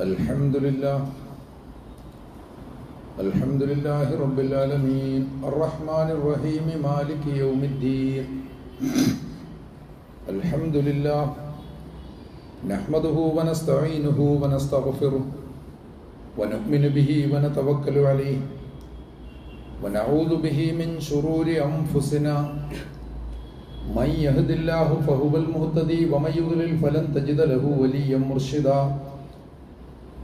الحمد لله الحمد لله رب العالمين الرحمن الرحيم مالك يوم الدين الحمد لله نحمده ونستعينه ونستغفره ونؤمن به ونتوكل عليه ونعوذ به من شرور أنفسنا من يهد الله فهو المهتدي ومن يضلل فلن تجد له وليا مرشدا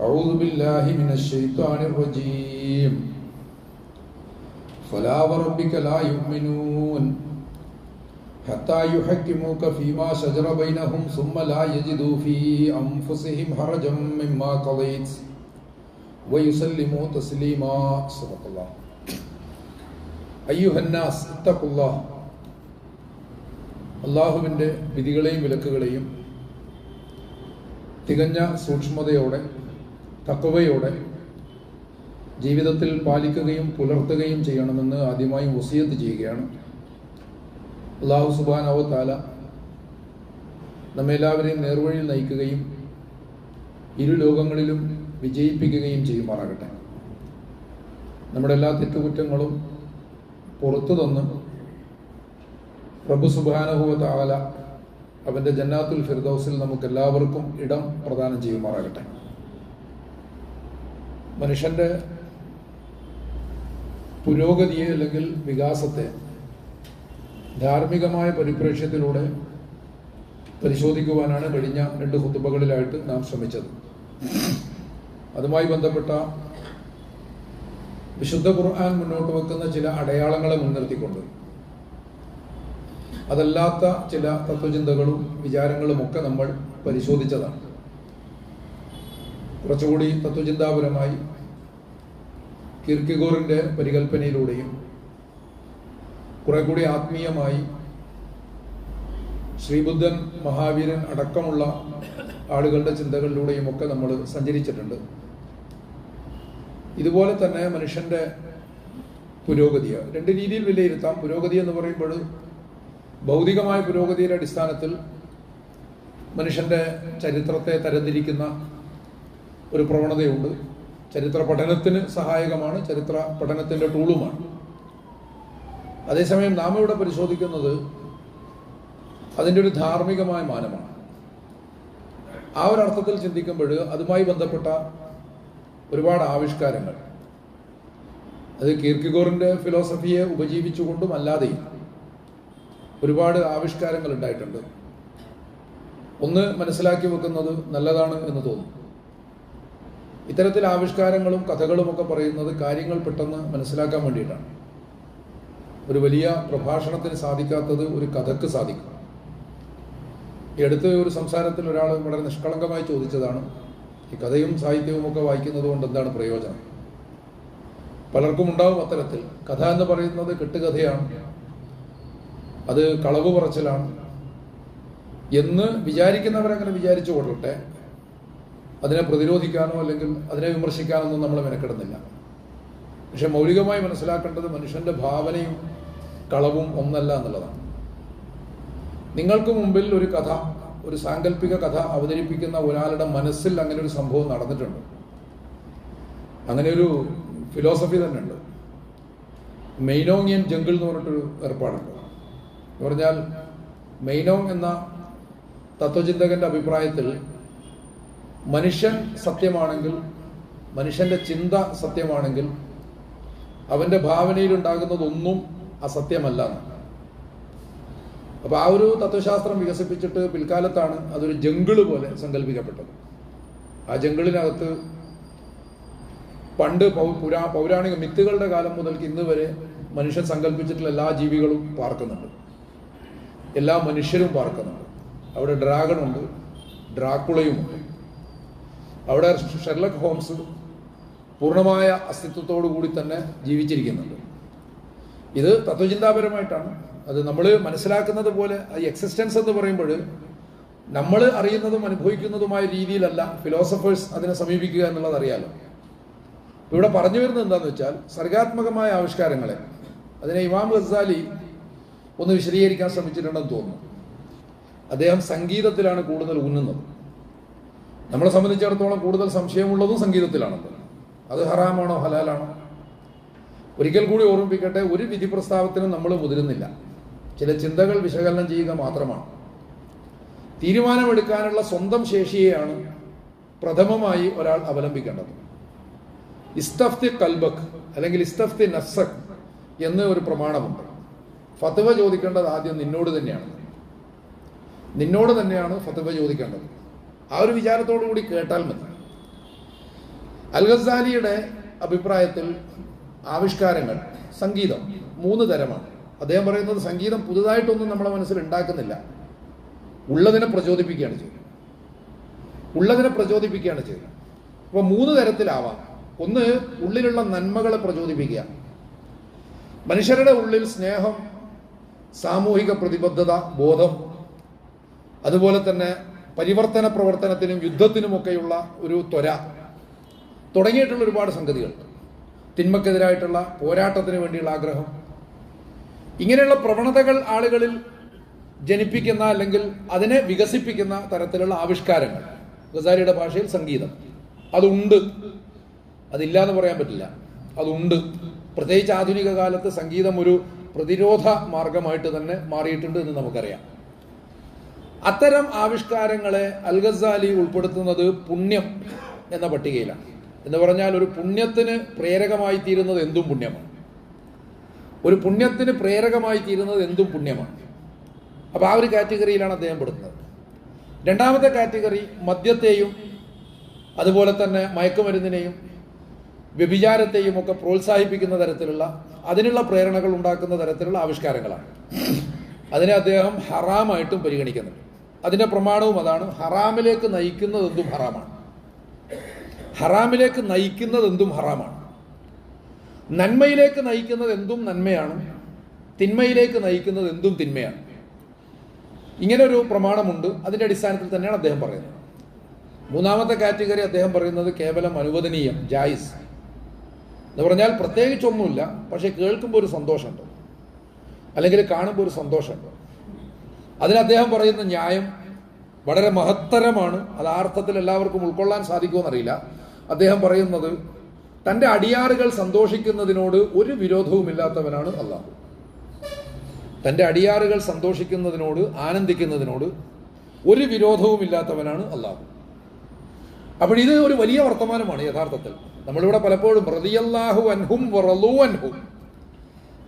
أعوذ بالله من الشيطان الرجيم فلا وربك لا يؤمنون حتى يحكموك فيما شجر بينهم ثم لا يجدوا في أنفسهم حرجا مما قضيت ويسلموا تسليما صدق الله أيها الناس اتقوا الله അള്ളാഹുവിൻ്റെ വിധികളെയും വിലക്കുകളെയും തികഞ്ഞ സൂക്ഷ്മതയോടെ തക്കവയോടെ ജീവിതത്തിൽ പാലിക്കുകയും പുലർത്തുകയും ചെയ്യണമെന്ന് ആദ്യമായി വസിയത്ത് ചെയ്യുകയാണ്. അള്ളാഹു സുബാനവ താല നമ്മെല്ലാവരെയും നേർവഴിയിൽ നയിക്കുകയും ഇരു ലോകങ്ങളിലും വിജയിപ്പിക്കുകയും ചെയ്യുമാറാകട്ടെ. നമ്മുടെ എല്ലാ തെറ്റുകുറ്റങ്ങളും പുറത്തു തന്ന് പ്രഭു സുബാനഹുവ താല അവന്റെ ജന്നാത്തുൽ ഫിർദൌസിൽ നമുക്ക് എല്ലാവർക്കും ഇടം പ്രദാനം ചെയ്യുമാറാകട്ടെ. മനുഷ്യന്റെ പുരോഗതിയെ അല്ലെങ്കിൽ വികാസത്തെ ധാർമ്മികമായ പരിപ്രേക്ഷ്യത്തിലൂടെ പരിശോധിക്കുവാനാണ് കഴിഞ്ഞ രണ്ട് കുത്തുബകളിലായിട്ട് നാം ശ്രമിച്ചത്. അതുമായി ബന്ധപ്പെട്ട വിശുദ്ധ ഖുർആൻ മുന്നോട്ട് വെക്കുന്ന ചില അടയാളങ്ങളെ മുൻനിർത്തിക്കൊണ്ട് അതല്ലാത്ത ചില തത്വചിന്തകളും വിചാരങ്ങളുമൊക്കെ നമ്മൾ പരിശോധിച്ചതാണ്. കുറച്ചുകൂടി തത്വചിന്താപരമായി കീർക്കിഗോറിന്റെ പരികൽപ്പനയിലൂടെയും കുറെ കൂടി ആത്മീയമായി ശ്രീബുദ്ധൻ മഹാവീരൻ അടക്കമുള്ള ആളുകളുടെ ചിന്തകളിലൂടെയും ഒക്കെ നമ്മൾ സഞ്ചരിച്ചിട്ടുണ്ട്. ഇതുപോലെ തന്നെ മനുഷ്യന്റെ പുരോഗതിയെ രണ്ട് രീതിയിൽ വിലയിരുത്താം. പുരോഗതി എന്ന് പറയുമ്പോൾ ഭൗതികമായ പുരോഗതിയുടെ അടിസ്ഥാനത്തിൽ മനുഷ്യന്റെ ചരിത്രത്തെ തരംതിരിക്കുന്ന ഒരു പ്രവണതയുണ്ട്. ചരിത്ര പഠനത്തിന് സഹായകമാണ് ചരിത്ര പഠനത്തിന്റെ ടൂളുമാണ് അതേസമയം നാം ഇവിടെ പരിശോധിക്കുന്നത് അതിന്റെ ഒരു ധാർമ്മികമായ മാനമാണ്. ആ ഒരു അർത്ഥത്തിൽ ചിന്തിക്കുമ്പോൾ അതുമായി ബന്ധപ്പെട്ട ഒരുപാട് ആവിഷ്കാരങ്ങൾ. അത് കീർക്കിഗോറിന്റെ ഫിലോസഫിയെ ഉപജീവിച്ചുകൊണ്ടും അല്ലാതെയും ഒരുപാട് ആവിഷ്കാരങ്ങൾ ഉണ്ടായിട്ടുണ്ട്. ഒന്ന് മനസ്സിലാക്കി വെക്കുന്നത് നല്ലതാണ് എന്ന് തോന്നുന്നു ഇത്തരത്തിൽ ആവിഷ്കാരങ്ങളും കഥകളുമൊക്കെ പറയുന്നത് കാര്യങ്ങൾ പെട്ടെന്ന് മനസ്സിലാക്കാൻ വേണ്ടിയിട്ടാണ്. ഒരു വലിയ പ്രഭാഷണത്തിന് സാധിക്കാത്തത് ഒരു കഥക്ക് സാധിക്കും. ഈ അടുത്ത ഒരു സംസാരത്തിൽ ഒരാൾ വളരെ നിഷ്കളങ്കമായി ചോദിച്ചതാണ് ഈ കഥയും സാഹിത്യവും ഒക്കെ വായിക്കുന്നത് കൊണ്ട് എന്താണ് പ്രയോജനം? പലർക്കും ഉണ്ടാവും അത്തരത്തിൽ. കഥ എന്ന് പറയുന്നത് കെട്ടുകഥയാണ്. അത് കളവ് പറച്ചിലാണ്. എന്ന് വിചാരിക്കുന്നവരങ്ങനെ വിചാരിച്ചു കൊള്ളട്ടെ അതിനെ പ്രതിരോധിക്കാനോ അല്ലെങ്കിൽ അതിനെ വിമർശിക്കാനൊന്നും നമ്മൾ മെനക്കെടുന്നില്ല. പക്ഷെ മൗലികമായി മനസ്സിലാക്കേണ്ടത് മനുഷ്യന്റെ ഭാവനയും കളവും ഒന്നല്ല എന്നുള്ളതാണ്. നിങ്ങൾക്ക് മുമ്പിൽ ഒരു കഥ ഒരു സാങ്കല്പിക കഥ അവതരിപ്പിക്കുന്ന ഒരാളുടെ മനസ്സിൽ അങ്ങനെ ഒരു സംഭവം നടന്നിട്ടുണ്ട്. അങ്ങനെ ഒരു ഫിലോസഫി തന്നെ ഉണ്ട് മെയ്നോങ്ങിയൻ ജംഗിൾ എന്ന് പറഞ്ഞിട്ടൊരു ഏർപ്പാടുണ്ട്. പറഞ്ഞാൽ മെയ്നോങ് എന്ന തത്വചിന്തകന്റെ അഭിപ്രായത്തിൽ മനുഷ്യൻ സത്യമാണെങ്കിൽ മനുഷ്യന്റെ ചിന്ത സത്യമാണെങ്കിൽ അവന്റെ ഭാവനയിലുണ്ടാകുന്നതൊന്നും അസത്യമല്ല. അപ്പോൾ അപ്പൊ ആ ഒരു തത്വശാസ്ത്രം വികസിപ്പിച്ചിട്ട് പിൽക്കാലത്താണ് അതൊരു ജംഗിൾ പോലെ സങ്കല്പിക്കപ്പെട്ടത് ആ ജംഗിളിനകത്ത് പണ്ട് പുരാ പൗരാണിക മിത്തുകളുടെ കാലം മുതൽക്ക് ഇന്ന് വരെ മനുഷ്യൻ സങ്കല്പിച്ചിട്ടുള്ള എല്ലാ ജീവികളും പാർക്കുന്നുണ്ട്. എല്ലാ മനുഷ്യരും പാർക്കുന്നുണ്ട്. അവിടെ ഡ്രാഗണുണ്ട് ഡ്രാക്കുളയുമുണ്ട്. അവിടെ ഷെർലക് ഹോംസ് പൂർണമായ അസ്തിത്വത്തോടു കൂടി തന്നെ ജീവിച്ചിരിക്കുന്നുണ്ട്. ഇത് തത്വചിന്താപരമായിട്ടാണ്. അത് നമ്മൾ മനസ്സിലാക്കുന്നത് പോലെ ഈ എക്സിസ്റ്റൻസ് എന്ന് പറയുമ്പോൾ നമ്മൾ അറിയുന്നതും അനുഭവിക്കുന്നതുമായ രീതിയിലല്ല ഫിലോസഫേഴ്സ് അതിനെ സമീപിക്കുക എന്നുള്ളത് അറിയാലോ. ഇവിടെ പറഞ്ഞു വരുന്നത് എന്താണെന്ന് വെച്ചാൽ സർഗാത്മകമായ ആവിഷ്കാരങ്ങളെ അതിനെ ഇമാം ഗസാലി ഒന്ന് വിശദീകരിക്കാൻ ശ്രമിച്ചിട്ടുണ്ടെന്ന് തോന്നുന്നു. അദ്ദേഹം സംഗീതത്തിലാണ് കൂടുതൽ ഊന്നുന്നത്. നമ്മളെ സംബന്ധിച്ചിടത്തോളം കൂടുതൽ സംശയമുള്ളതും സംഗീതത്തിലാണല്ലോ അത് ഹറാമാണോ ഹലാലാണോ? ഒരിക്കൽ കൂടി ഓർമ്മിപ്പിക്കട്ടെ ഒരു വിധി പ്രസ്താവത്തിനും നമ്മൾ മുതിരുന്നില്ല. ചില ചിന്തകൾ വിശകലനം ചെയ്യുക മാത്രമാണ്. തീരുമാനമെടുക്കാനുള്ള സ്വന്തം ശേഷിയെയാണ് പ്രഥമമായി ഒരാൾ അവലംബിക്കേണ്ടത്. ഇസ്തഫ്തി കൽബക് അല്ലെങ്കിൽ ഇസ്തഫ്തി നഫ്സക് എന്ന് ഒരു പ്രമാണമുണ്ട്. ഫത്വ ചോദിക്കേണ്ടത് ആദ്യം നിന്നോട് തന്നെയാണ്. നിന്നോട് തന്നെയാണ് ഫത്വ ചോദിക്കേണ്ടത്. ആ ഒരു വിചാരത്തോടു കൂടി കേട്ടാൽ മതി. അൽ ഗസാലിയുടെ അഭിപ്രായത്തിൽ ആവിഷ്കാരങ്ങൾ സംഗീതം മൂന്ന് തരമാണ്. അദ്ദേഹം പറയുന്നത് സംഗീതം പുതുതായിട്ടൊന്നും നമ്മളെ മനസ്സിൽ ഉണ്ടാക്കുന്നില്ല. ഉള്ളതിനെ പ്രചോദിപ്പിക്കുകയാണ് ചെയ്യുന്നത്. ഉള്ളതിനെ പ്രചോദിപ്പിക്കുകയാണ് ചെയ്യുന്നത്. അപ്പോൾ മൂന്ന് തരത്തിലാവാം. ഒന്ന് ഉള്ളിലുള്ള നന്മകളെ പ്രചോദിപ്പിക്കുക. മനുഷ്യരുടെ ഉള്ളിൽ സ്നേഹം സാമൂഹിക പ്രതിബദ്ധത ബോധം അതുപോലെ തന്നെ പരിവർത്തന പ്രവർത്തനത്തിനും യുദ്ധത്തിനുമൊക്കെയുള്ള ഒരു ത്വര. തുടങ്ങിയിട്ടുള്ള ഒരുപാട് സംഗതികൾ. തിന്മക്കെതിരായിട്ടുള്ള പോരാട്ടത്തിന് വേണ്ടിയുള്ള ആഗ്രഹം. ഇങ്ങനെയുള്ള പ്രവണതകൾ ആളുകളിൽ ജനിപ്പിക്കുന്ന അല്ലെങ്കിൽ അതിനെ വികസിപ്പിക്കുന്ന തരത്തിലുള്ള ആവിഷ്കാരങ്ങൾ. ഗസാരിയുടെ ഭാഷയിൽ സംഗീതം. അതുണ്ട്. അതില്ല എന്ന് പറയാൻ പറ്റില്ല. അതുണ്ട്. പ്രത്യേകിച്ച് ആധുനിക കാലത്ത് സംഗീതം ഒരു പ്രതിരോധ മാർഗമായിട്ട് തന്നെ മാറിയിട്ടുണ്ട് എന്ന് നമുക്കറിയാം. അത്തരം ആവിഷ്കാരങ്ങളെ അൽ ഗസാലി ഉൾപ്പെടുത്തുന്നത് പുണ്യം എന്ന പട്ടികയിലാണ്. എന്ന് പറഞ്ഞാൽ ഒരു പുണ്യത്തിന് പ്രേരകമായി തീരുന്നത് എന്തും പുണ്യമാണ്. ഒരു പുണ്യത്തിന് പ്രേരകമായി തീരുന്നത് എന്തും പുണ്യമാണ്. അപ്പോൾ ആ ഒരു കാറ്റഗറിയിലാണ് അദ്ദേഹം പെടുന്നത്. രണ്ടാമത്തെ കാറ്റഗറി മദ്യത്തെയും അതുപോലെ തന്നെ മയക്കുമരുന്നിനെയും വ്യഭിചാരത്തെയും ഒക്കെ പ്രോത്സാഹിപ്പിക്കുന്ന തരത്തിലുള്ള അതിനുള്ള പ്രേരണകൾ ഉണ്ടാക്കുന്ന തരത്തിലുള്ള ആവിഷ്കാരങ്ങളാണ്. അതിനെ അദ്ദേഹം ഹറാമായിട്ടും പരിഗണിക്കുന്നുണ്ട്. അതിന്റെ പ്രമാണവും അതാണ്. ഹറാമിലേക്ക് നയിക്കുന്നത് എന്തും ഹറാമാണ്. ഹറാമിലേക്ക് നയിക്കുന്നത് എന്തും ഹറാമാണ്. നന്മയിലേക്ക് നയിക്കുന്നത് എന്തും നന്മയാണ്. തിന്മയിലേക്ക് നയിക്കുന്നത് എന്തും തിന്മയാണ്. ഇങ്ങനെ ഒരു പ്രമാണമുണ്ട്. അതിന്റെ അടിസ്ഥാനത്തിൽ തന്നെയാണ് അദ്ദേഹം പറയുന്നത്. മൂന്നാമത്തെ കാറ്റഗറി അദ്ദേഹം പറയുന്നത് കേവലം അനുവദനീയം ജായിസ്. എന്ന് പറഞ്ഞാൽ പ്രത്യേകിച്ചൊന്നുമില്ല പക്ഷേ കേൾക്കുമ്പോൾ ഒരു സന്തോഷമുണ്ട്. അല്ലെങ്കിൽ കാണുമ്പോൾ ഒരു സന്തോഷമുണ്ട്. അതിന് അദ്ദേഹം പറയുന്ന ന്യായം വളരെ മഹത്തരമാണ്. അത് ആ അർത്ഥത്തിൽ എല്ലാവർക്കും ഉൾക്കൊള്ളാൻ സാധിക്കുമെന്നറിയില്ല. അദ്ദേഹം പറയുന്നത് തന്റെ അടിയാറുകൾ സന്തോഷിക്കുന്നതിനോട് ഒരു വിരോധവുമില്ലാത്തവനാണ് അള്ളാഹു തന്റെ അടിയാറുകൾ സന്തോഷിക്കുന്നതിനോട് ആനന്ദിക്കുന്നതിനോട് ഒരു വിരോധവുമില്ലാത്തവനാണ് അള്ളാഹു അപ്പോൾ ഇത് ഒരു വലിയ വർത്തമാനമാണ് യഥാർത്ഥത്തിൽ. നമ്മളിവിടെ പലപ്പോഴും റളിയല്ലാഹു അൻഹും വറലു അൻഹും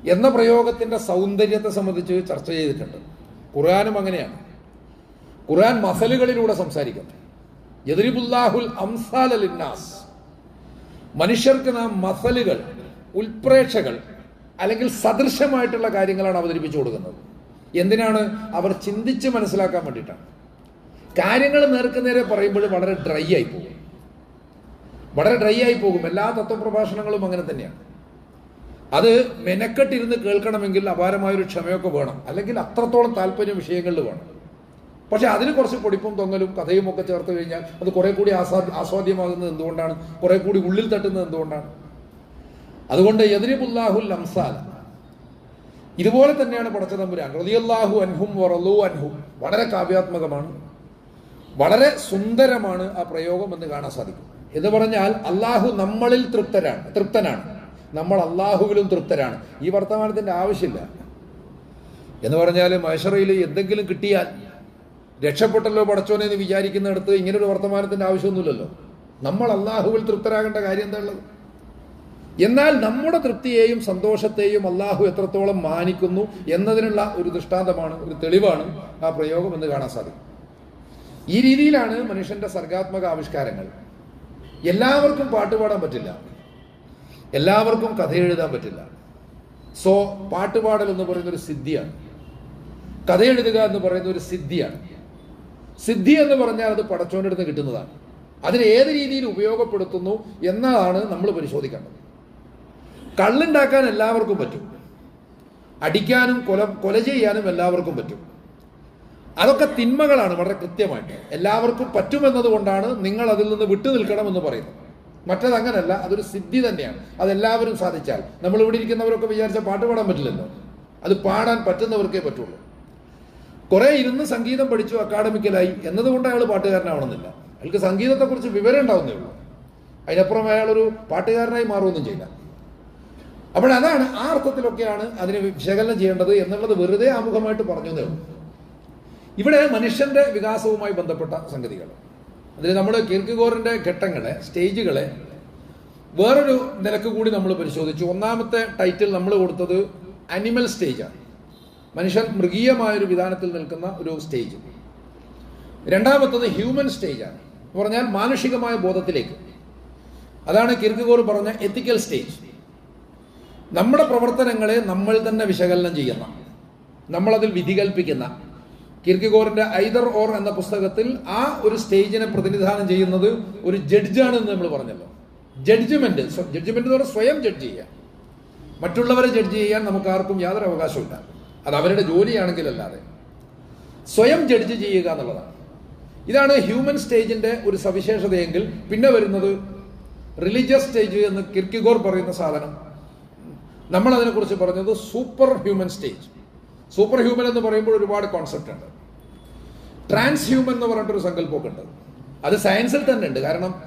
എന്ന പ്രയോഗത്തിന്റെ സൗന്ദര്യത്തെ സംബന്ധിച്ച് ചർച്ച ചെയ്തിട്ടുണ്ട്. ഖുർആാനും അങ്ങനെയാണ്. ഖുർആൻ മസലുകളിലൂടെ സംസാരിക്കുന്നു. യദരിബുല്ലാഹുൽ അംസാൽ മനുഷ്യർക്ക് നാം മസലുകൾ ഉൽപ്രേക്ഷകൾ അല്ലെങ്കിൽ സദൃശമായിട്ടുള്ള കാര്യങ്ങളാണ് അവതരിപ്പിച്ചു കൊടുക്കുന്നത്. എന്തിനാണ്? അവർ ചിന്തിച്ച് മനസ്സിലാക്കാൻ വേണ്ടിയിട്ടാണ്. കാര്യങ്ങൾ നേർക്കുനേരെ പറയുമ്പോൾ വളരെ ഡ്രൈ ആയി പോകും. വളരെ ഡ്രൈ ആയി പോകും. എല്ലാ തത്വപ്രഭാഷണങ്ങളും അങ്ങനെ തന്നെയാണ്. അത് മെനക്കെട്ടിരുന്ന് കേൾക്കണമെങ്കിൽ അപാരമായൊരു ക്ഷമയൊക്കെ വേണം. അല്ലെങ്കിൽ അത്രത്തോളം താല്പര്യം വിഷയങ്ങളിൽ വേണം. പക്ഷെ അതിന് കുറച്ച് പൊടിപ്പും തൊങ്ങലും കഥയും ഒക്കെ ചേർത്ത് കഴിഞ്ഞാൽ അത് കുറെ കൂടി ആസാ ആസ്വാദ്യമാകുന്നത് എന്തുകൊണ്ടാണ്? കുറെ കൂടി ഉള്ളിൽ തട്ടുന്നത് എന്തുകൊണ്ടാണ്? അതുകൊണ്ട് എതിരിബുല്ലാഹുൽ അംസാൽ ഇതുപോലെ തന്നെയാണ് പടച്ച തമ്പുരാൻ. റതിയല്ലാഹു അൻഹും വറലു അൻഹും. വളരെ കാവ്യാത്മകമാണ്. വളരെ സുന്ദരമാണ് ആ പ്രയോഗം എന്ന് കാണാൻ സാധിക്കും. എന്ന് പറഞ്ഞാൽ അള്ളാഹു നമ്മളിൽ തൃപ്തരാണ് തൃപ്തനാണ്. നമ്മൾ അള്ളാഹുവിലും തൃപ്തരാണ്. ഈ വർത്തമാനത്തിന്റെ ആവശ്യമില്ല. എന്ന് പറഞ്ഞാൽ മൈഷറയിൽ എന്തെങ്കിലും കിട്ടിയാൽ രക്ഷപ്പെട്ടല്ലോ പടച്ചോനെ എന്ന് വിചാരിക്കുന്നിടത്ത് ഇങ്ങനൊരു വർത്തമാനത്തിന്റെ ആവശ്യമൊന്നുമില്ലല്ലോ. നമ്മൾ അള്ളാഹുവിൽ തൃപ്തരാകേണ്ട കാര്യം എന്താ ഉള്ളത് എന്നാൽ നമ്മുടെ തൃപ്തിയെയും സന്തോഷത്തെയും അള്ളാഹു എത്രത്തോളം മാനിക്കുന്നു എന്നതിനുള്ള ഒരു ദൃഷ്ടാന്തമാണ് ഒരു തെളിവാണ് ആ പ്രയോഗം എന്ന് കാണാൻ സാധിക്കും. ഈ രീതിയിലാണ് മനുഷ്യന്റെ സർഗാത്മക ആവിഷ്കാരങ്ങൾ. എല്ലാവർക്കും പാട്ടുപാടാൻ പറ്റില്ല. എല്ലാവർക്കും കഥ എഴുതാൻ പറ്റില്ല. സോ പാട്ടുപാടൽ എന്ന് പറയുന്ന ഒരു സിദ്ധിയാണ്. കഥ എഴുതുക എന്ന് പറയുന്ന ഒരു സിദ്ധിയാണ്. സിദ്ധി എന്ന് പറഞ്ഞാൽ അത് പടച്ചോന്റെ അടുത്ത് കിട്ടുന്നതാണ്. അതിന് ഏത് രീതിയിൽ ഉപയോഗപ്പെടുത്തുന്നു എന്നതാണ് നമ്മൾ പരിശോധിക്കേണ്ടത്. കള്ളുണ്ടാക്കാൻ എല്ലാവർക്കും പറ്റും. അടിക്കാനും കൊല കൊല ചെയ്യാനും എല്ലാവർക്കും പറ്റും. അതൊക്കെ തിന്മകളാണ് വളരെ കൃത്യമായിട്ട്. എല്ലാവർക്കും പറ്റുമെന്നതുകൊണ്ടാണ് നിങ്ങൾ അതിൽ നിന്ന് വിട്ടു നിൽക്കണമെന്ന് പറയുന്നത്. മറ്റത് അങ്ങനല്ല അതൊരു സിദ്ധി തന്നെയാണ്. അതെല്ലാവരും സാധിച്ചാൽ. നമ്മൾ ഇവിടെ ഇരിക്കുന്നവരൊക്കെ വിചാരിച്ച പാട്ട് പാടാൻ പറ്റില്ലല്ലോ. അത് പാടാൻ പറ്റുന്നവർക്കേ പറ്റുള്ളൂ. കുറെ ഇരുന്ന് സംഗീതം പഠിച്ചു അക്കാഡമിക്കലായി എന്നതുകൊണ്ട് അയാൾ പാട്ടുകാരനാവണമെന്നില്ല. അയാൾക്ക് സംഗീതത്തെക്കുറിച്ച് വിവരം ഉണ്ടാവുന്നേ ഉള്ളൂ. അതിനപ്പുറം അയാളൊരു പാട്ടുകാരനായി മാറുമൊന്നും ചെയ്യില്ല. അപ്പോൾ അതാണ് ആ അർത്ഥത്തിലൊക്കെയാണ് അതിനെ വിശകലനം ചെയ്യേണ്ടത് എന്നുള്ളത് വെറുതെ ആമുഖമായിട്ട് പറഞ്ഞു എന്നേ ഉള്ളൂ. ഇവിടെ മനുഷ്യന്റെ വികാസവുമായി ബന്ധപ്പെട്ട സംഗതികൾ അതിൽ നമ്മൾ കീർക്കിഗോറിന്റെ ഘട്ടങ്ങളെ സ്റ്റേജുകളെ വേറൊരു നിലയ്ക്ക് കൂടി നമ്മൾ പരിശോധിച്ചു. ഒന്നാമത്തെ ടൈറ്റിൽ നമ്മൾ കൊടുത്തത് അനിമൽ സ്റ്റേജാണ് മനുഷ്യൻ മൃഗീയമായൊരു വിധാനത്തിൽ നിൽക്കുന്ന ഒരു സ്റ്റേജ് രണ്ടാമത്തത് ഹ്യൂമൻ സ്റ്റേജാണ് എന്ന് പറഞ്ഞാൽ മാനുഷികമായ ബോധത്തിലേക്ക്. അതാണ് കിർക്കുഗോർ പറഞ്ഞ എത്തിക്കൽ സ്റ്റേജ് നമ്മുടെ പ്രവർത്തനങ്ങളെ നമ്മൾ തന്നെ വിശകലനം ചെയ്യുന്ന നമ്മളതിൽ വിധി കൽപ്പിക്കുന്ന കിർക്കിഗോറിന്റെ ഐദർ ഓർ എന്ന പുസ്തകത്തിൽ ആ ഒരു സ്റ്റേജിനെ പ്രതിനിധാനം ചെയ്യുന്നത് ഒരു ജഡ്ജാണ് എന്ന് നമ്മൾ പറഞ്ഞല്ലോ. ജഡ്ജ്മെന്റ് ജഡ്ജ്മെന്റ് എന്ന് സ്വയം ജഡ്ജ് ചെയ്യുക. മറ്റുള്ളവരെ ജഡ്ജ് ചെയ്യാൻ നമുക്ക് ആർക്കും യാതൊരു അവകാശമില്ല അത് അവരുടെ ജോലിയാണെങ്കിലല്ലാതെ സ്വയം ജഡ്ജ് ചെയ്യുക എന്നുള്ളതാണ്. ഇതാണ് ഹ്യൂമൻ സ്റ്റേജിന്റെ ഒരു സവിശേഷതയെങ്കിൽ പിന്നെ വരുന്നത് റിലീജിയസ് സ്റ്റേജ് എന്ന് കിർക്കിഗോർ പറയുന്ന സാധനം. നമ്മൾ അതിനെക്കുറിച്ച് പറഞ്ഞത് super human stage super human എന്ന് പറയുമ്പോൾ ഒരുപാട് കോൺസെപ്റ്റ് ഉണ്ട്. ട്രാൻസ് ഹ്യൂമൻ എന്ന് പറഞ്ഞിട്ടൊരു സങ്കല്പമൊക്കെ ഉണ്ട്. അത് സയൻസിൽ തന്നെ ഉണ്ട്. കാരണം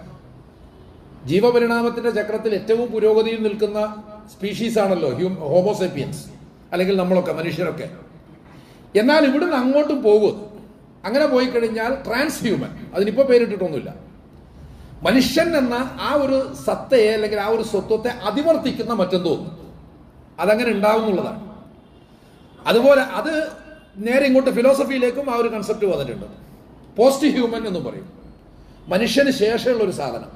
ജീവപരിണാമത്തിന്റെ ചക്രത്തിൽ ഏറ്റവും പുരോഗതിയിൽ നിൽക്കുന്ന സ്പീഷീസ് ആണല്ലോ ഹ്യൂം ഹോമോസെപ്പിയൻസ് അല്ലെങ്കിൽ നമ്മളൊക്കെ മനുഷ്യരൊക്കെ. എന്നാൽ ഇവിടുന്ന് അങ്ങോട്ടും പോകും. അങ്ങനെ പോയി കഴിഞ്ഞാൽ ട്രാൻസ് ഹ്യൂമൻ അതിനിപ്പോ പേരിട്ടിട്ടൊന്നുമില്ല. മനുഷ്യൻ എന്ന ആ ഒരു സത്തയെ അല്ലെങ്കിൽ ആ ഒരു സ്വത്വത്തെ അതിവർത്തിക്കുന്ന മറ്റെന്തോ. അതങ്ങനെ അതങ്ങനെ ഉണ്ടാവുന്നുള്ളതാണ് അതുപോലെ അത് നേരെ ഇങ്ങോട്ട് ഫിലോസഫിയിലേക്കും ആ ഒരു കൺസെപ്റ്റ് വന്നിട്ടുണ്ട്. പോസ്റ്റ് ഹ്യൂമൻ എന്ന് പറയും. മനുഷ്യന് ശേഷമുള്ള ഒരു സാധനം.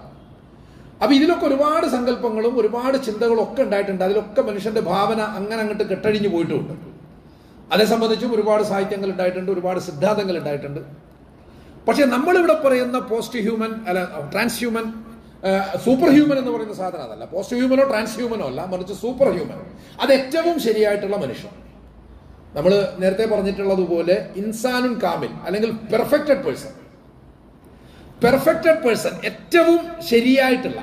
അപ്പൊ ഇതിലൊക്കെ ഒരുപാട് സങ്കല്പങ്ങളും ഒരുപാട് ചിന്തകളും ഒക്കെ ഉണ്ടായിട്ടുണ്ട്. അതിലൊക്കെ മനുഷ്യന്റെ ഭാവന അങ്ങനെ അങ്ങോട്ട് കെട്ടഴിഞ്ഞു പോയിട്ടുണ്ട്. അതേ സംബന്ധിച്ചും ഒരുപാട് സാഹിത്യങ്ങൾ ഉണ്ടായിട്ടുണ്ട് ഒരുപാട് സിദ്ധാന്തങ്ങൾ ഉണ്ടായിട്ടുണ്ട്. പക്ഷെ നമ്മളിവിടെ പറയുന്ന പോസ്റ്റ് ഹ്യൂമൻ അല്ല ട്രാൻസ് ഹ്യൂമൻ സൂപ്പർ ഹ്യൂമൻ എന്ന് പറയുന്ന സാധനം അതല്ല. പോസ്റ്റ് ഹ്യൂമനോ ട്രാൻസ് ഹ്യൂമനോ അല്ല മറിച്ച് സൂപ്പർ ഹ്യൂമൻ അത് ഏറ്റവും ശരിയായിട്ടുള്ള മനുഷ്യൻ. നമ്മൾ നേരത്തെ പറഞ്ഞിട്ടുള്ളതുപോലെ ഇൻസാനുൻ കാമിൽ അല്ലെങ്കിൽ പെർഫെക്റ്റഡ് പേഴ്സൺ പെർഫെക്റ്റഡ് പേഴ്സൺ ഏറ്റവും ശരിയായിട്ടുള്ള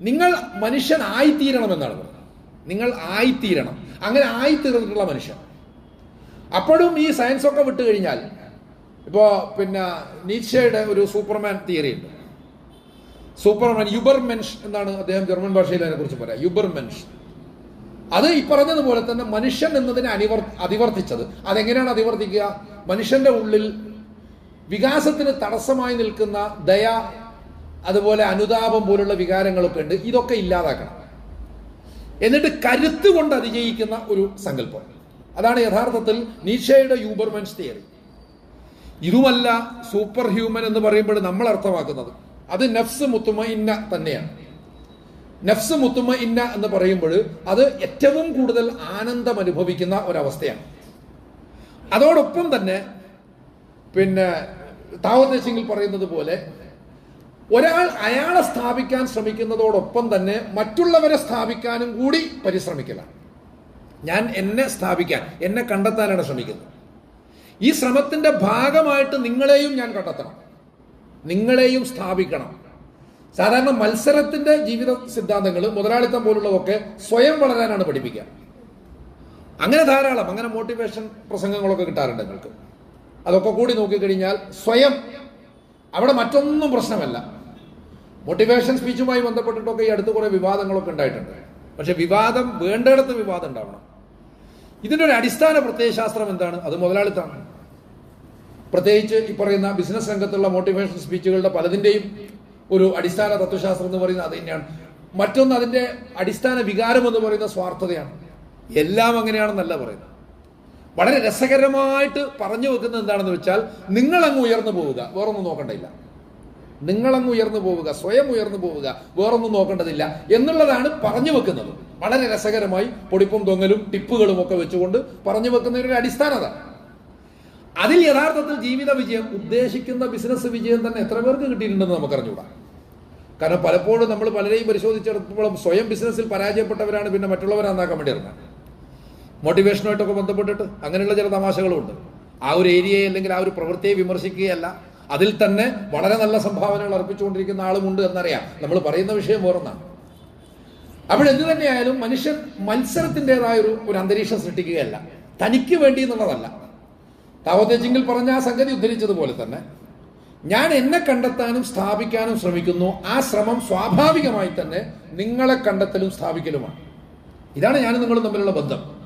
നിങ്ങൾ മനുഷ്യൻ ആയിത്തീരണം എന്നാണ് പറഞ്ഞത്. നിങ്ങൾ ആയിത്തീരണം. അങ്ങനെ ആയിത്തീർന്നിട്ടുള്ള മനുഷ്യൻ. അപ്പോഴും ഈ സയൻസ് ഒക്കെ വിട്ടു കഴിഞ്ഞാൽ ഇപ്പോ പിന്നെ നീച്ചയുടെ ഒരു സൂപ്പർമാൻ തിയറി ഉണ്ട്. സൂപ്പർമാൻ യുബർ മെൻഷ് എന്നാണ് അദ്ദേഹം ജർമ്മൻ ഭാഷയിൽ അതിനെക്കുറിച്ച് പറയാം. യുബർ മെൻഷ് അത് ഈ പറഞ്ഞതുപോലെ തന്നെ മനുഷ്യൻ എന്നതിനെ അനിവർ അതിവർത്തിച്ചത് അതെങ്ങനെയാണ് അതിവർത്തിക്കുക മനുഷ്യന്റെ ഉള്ളിൽ വികാസത്തിന് തടസ്സമായി നിൽക്കുന്ന ദയ അതുപോലെ അനുതാപം പോലുള്ള വികാരങ്ങളൊക്കെ ഉണ്ട്. ഇതൊക്കെ ഇല്ലാതാക്കണം. എന്നിട്ട് കരുത്ത് കൊണ്ട് അതിജയിക്കുന്ന ഒരു സങ്കല്പം. അതാണ് യഥാർത്ഥത്തിൽ നീഷയുടെ യൂബർമെൻസ് തിയറി. ഇതുമല്ല സൂപ്പർ ഹ്യൂമൻ എന്ന് പറയുമ്പോൾ നമ്മൾ അർത്ഥമാക്കുന്നത്. അത് നഫ്സ് മുത്തുമ തന്നെയാണ്. നഫ്സ് മുത്തുമ ഇന്ന എന്ന് പറയുമ്പോൾ അത് ഏറ്റവും കൂടുതൽ ആനന്ദം അനുഭവിക്കുന്ന ഒരവസ്ഥയാണ്. അതോടൊപ്പം തന്നെ പിന്നെ താവദേശിങ്കിൽ പറയുന്നത് പോലെ ഒരാൾ അയാളെ സ്ഥാപിക്കാൻ ശ്രമിക്കുന്നതോടൊപ്പം തന്നെ മറ്റുള്ളവരെ സ്ഥാപിക്കാനും കൂടി പരിശ്രമിക്കലാണ് ഞാൻ എന്നെ സ്ഥാപിക്കാൻ എന്നെ കണ്ടെത്താനാണ് ശ്രമിക്കുന്നത്. ഈ ശ്രമത്തിന്റെ ഭാഗമായിട്ട് നിങ്ങളെയും ഞാൻ കണ്ടെത്തണം. നിങ്ങളെയും സ്ഥാപിക്കണം. സാധാരണ മത്സരത്തിന്റെ ജീവിത സിദ്ധാന്തങ്ങൾ മുതലാളിത്തം പോലുള്ളതൊക്കെ സ്വയം വളരാനാണ് പഠിപ്പിക്കുക. അങ്ങനെ ധാരാളം അങ്ങനെ മോട്ടിവേഷൻ പ്രസംഗങ്ങളൊക്കെ കിട്ടാറുണ്ട് നിങ്ങൾക്ക് അതൊക്കെ കൂടി നോക്കിക്കഴിഞ്ഞാൽ സ്വയം അവിടെ മറ്റൊന്നും പ്രശ്നമല്ല. മോട്ടിവേഷൻ സ്പീച്ചുമായി ബന്ധപ്പെട്ടിട്ടൊക്കെ ഈ അടുത്ത് കുറെ വിവാദങ്ങളൊക്കെ ഉണ്ടായിട്ടുണ്ട്. പക്ഷെ വിവാദം വേണ്ടിടത്ത് വിവാദം ഉണ്ടാവണം. ഇതിന്റെ ഒരു അടിസ്ഥാന പ്രത്യയശാസ്ത്രം എന്താണ്? അത് മുതലാളിത്തമാണ്. പ്രത്യേകിച്ച് ഈ പറയുന്ന ബിസിനസ് രംഗത്തുള്ള മോട്ടിവേഷൻ സ്പീച്ചുകളുടെ പലതിന്റെയും ഒരു അടിസ്ഥാന തത്വശാസ്ത്രം എന്ന് പറയുന്നത് അത് തന്നെയാണ്. മറ്റൊന്ന് അതിന്റെ അടിസ്ഥാന വികാരം എന്ന് പറയുന്ന സ്വാർത്ഥതയാണ്. എല്ലാം അങ്ങനെയാണെന്നല്ല പറയുന്നത്. വളരെ രസകരമായിട്ട് പറഞ്ഞു വെക്കുന്നത് എന്താണെന്ന് വെച്ചാൽ നിങ്ങളങ്ങ് ഉയർന്നു പോവുക വേറൊന്നും നോക്കണ്ടില്ല നിങ്ങളങ്ങ് ഉയർന്നു പോവുക സ്വയം ഉയർന്നു പോവുക വേറൊന്നും നോക്കേണ്ടതില്ല എന്നുള്ളതാണ് പറഞ്ഞു വെക്കുന്നത്. വളരെ രസകരമായി പൊടിപ്പും തൊങ്ങലും ടിപ്പുകളും ഒക്കെ വെച്ചുകൊണ്ട് പറഞ്ഞു വെക്കുന്ന ഒരു അടിസ്ഥാനത. അതിൽ യഥാർത്ഥത്തിൽ ജീവിത വിജയം ഉദ്ദേശിക്കുന്ന ബിസിനസ് വിജയം തന്നെ എത്ര പേർക്ക് കിട്ടിയിട്ടുണ്ടെന്ന് നമുക്കറിഞ്ഞൂടാ കാരണം പലപ്പോഴും നമ്മൾ പലരെയും പരിശോധിച്ചിടത്തോളം സ്വയം ബിസിനസ്സിൽ പരാജയപ്പെട്ടവരാണ് പിന്നെ മറ്റുള്ളവരാന്നാക്കാൻ വേണ്ടി ഇറങ്ങുന്നത് മോട്ടിവേഷനുമായിട്ടൊക്കെ ബന്ധപ്പെട്ടിട്ട് അങ്ങനെയുള്ള ചില തമാശകളുമുണ്ട് ആ ഒരു ഏരിയയെ അല്ലെങ്കിൽ ആ ഒരു പ്രവൃത്തിയെ വിമർശിക്കുകയല്ല. അതിൽ തന്നെ വളരെ നല്ല സംഭാവനകൾ അർപ്പിച്ചുകൊണ്ടിരിക്കുന്ന ആളുമുണ്ട് എന്നറിയാം. നമ്മൾ പറയുന്ന വിഷയം വേറൊന്നാണ്. അപ്പോൾ എന്ത് തന്നെയായാലും മനുഷ്യൻ മത്സരത്തിന്റെതായ ഒരു ഒരു അന്തരീക്ഷം സൃഷ്ടിക്കുകയല്ല. തനിക്ക് വേണ്ടി എന്നുള്ളതല്ല. താവോത്തേജിങ്കിൽ പറഞ്ഞ ആ സംഗതി ഉദ്ധരിച്ചതുപോലെ തന്നെ ഞാൻ എന്നെ കണ്ടെത്താനും സ്ഥാപിക്കാനും ശ്രമിക്കുന്നു. ആ ശ്രമം സ്വാഭാവികമായി തന്നെ നിങ്ങളെ കണ്ടെത്തലും സ്ഥാപിക്കലുമാണ്. ഇതാണ് ഞാൻ നിങ്ങളും തമ്മിലുള്ള ബന്ധം.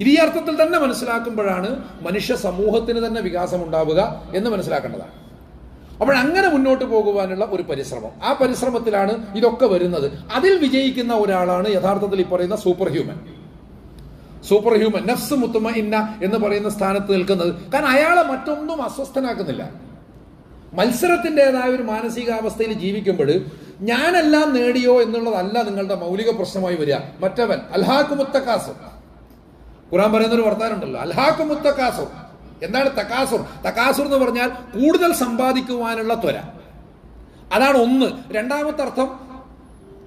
ഇത് ഈ അർത്ഥത്തിൽ തന്നെ മനസ്സിലാക്കുമ്പോഴാണ് മനുഷ്യ സമൂഹത്തിന് തന്നെ വികാസം ഉണ്ടാവുക എന്ന് മനസ്സിലാക്കേണ്ടതാണ്. അപ്പോൾ അങ്ങനെ മുന്നോട്ട് പോകുവാനുള്ള ഒരു പരിശ്രമം. ആ പരിശ്രമത്തിലാണ് ഇതൊക്കെ വരുന്നത്. അതിൽ വിജയിക്കുന്ന ഒരാളാണ് യഥാർത്ഥത്തിൽ ഈ പറയുന്ന സൂപ്പർ ഹ്യൂമൻ സൂപ്പർ ഹ്യൂമൻ നഫ്സ് മുത്തുമ ഇന്ന എന്ന് പറയുന്ന സ്ഥാനത്ത് നിൽക്കുന്നത്. കാരണം അയാളെ മറ്റൊന്നും അസ്വസ്ഥനാക്കുന്നില്ല. മത്സരത്തിന്റെതായ ഒരു മാനസികാവസ്ഥയിൽ ജീവിക്കുമ്പോൾ ഞാനെല്ലാം നേടിയോ എന്നുള്ളതല്ല നിങ്ങളുടെ മൗലിക പ്രശ്നമായി വരിക. മറ്റവൻ അൽഹാക്കുമുത്തക്കാസും ഖുറാൻ പറയുന്നൊരു വർത്താനുണ്ടല്ലോ വർത്താനുണ്ടല്ലോ അൽഹാക്കുമുത്തക്കാസുർ എന്താണ് തക്കാസുർ തക്കാസുർ എന്ന് പറഞ്ഞാൽ കൂടുതൽ സമ്പാദിക്കുവാനുള്ള ത്വര. അതാണ് ഒന്ന്. രണ്ടാമത്തെ അർത്ഥം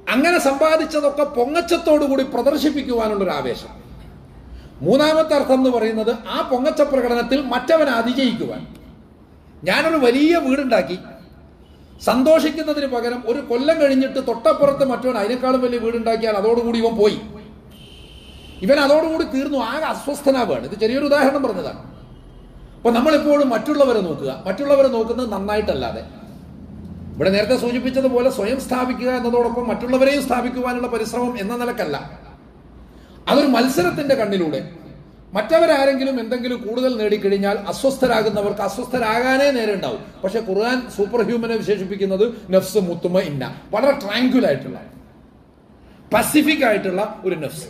അങ്ങനെ സമ്പാദിച്ചതൊക്കെ പൊങ്ങച്ചത്തോടു കൂടി പ്രദർശിപ്പിക്കുവാനുള്ള ഒരു ആവേശം. മൂന്നാമത്തെ അർത്ഥം എന്ന് പറയുന്നത് ആ പൊങ്ങച്ച പ്രകടനത്തിൽ മറ്റവനെ അതിജയിക്കുവാൻ ഞാനൊരു വലിയ വീടുണ്ടാക്കി. സന്തോഷിക്കുന്നതിന് പകരം ഒരു കൊല്ലം കഴിഞ്ഞിട്ട് തൊട്ടപ്പുറത്ത് മറ്റവൻ അതിനേക്കാളും വലിയ വീടുണ്ടാക്കിയാൽ അതോടുകൂടി ഇവൻ പോയി. ഇവൻ അതോടുകൂടി തീർന്നു ആകെ അസ്വസ്ഥനാവുകയാണ് ഇത് ചെറിയൊരു ഉദാഹരണം പറഞ്ഞതാണ്. അപ്പൊ നമ്മളെപ്പോഴും മറ്റുള്ളവരെ നോക്കുക. മറ്റുള്ളവരെ നോക്കുന്നത് നന്നായിട്ടല്ലാതെ. ഇവിടെ നേരത്തെ സൂചിപ്പിച്ചതുപോലെ സ്വയം സ്ഥാപിക്കുക എന്നതോടൊപ്പം മറ്റുള്ളവരെയും സ്ഥാപിക്കുവാനുള്ള പരിശ്രമം എന്ന നിലക്കല്ല. അതൊരു മത്സരത്തിന്റെ കണ്ണിലൂടെ. മറ്റവരാരെങ്കിലും എന്തെങ്കിലും കൂടുതൽ നേടിക്കഴിഞ്ഞാൽ അസ്വസ്ഥരാകുന്നവർക്ക് അസ്വസ്ഥരാകാനേ നേരെ ഉണ്ടാവും പക്ഷെ ഖുർആൻ സൂപ്പർ ഹ്യൂമനെ വിശേഷിപ്പിക്കുന്നത് നഫ്സ് മുത്തുമ ഇന്ന വളരെ ട്രാങ്കുൽ ആയിട്ടുള്ള പസിഫിക് ആയിട്ടുള്ള ഒരു നഫ്സ്.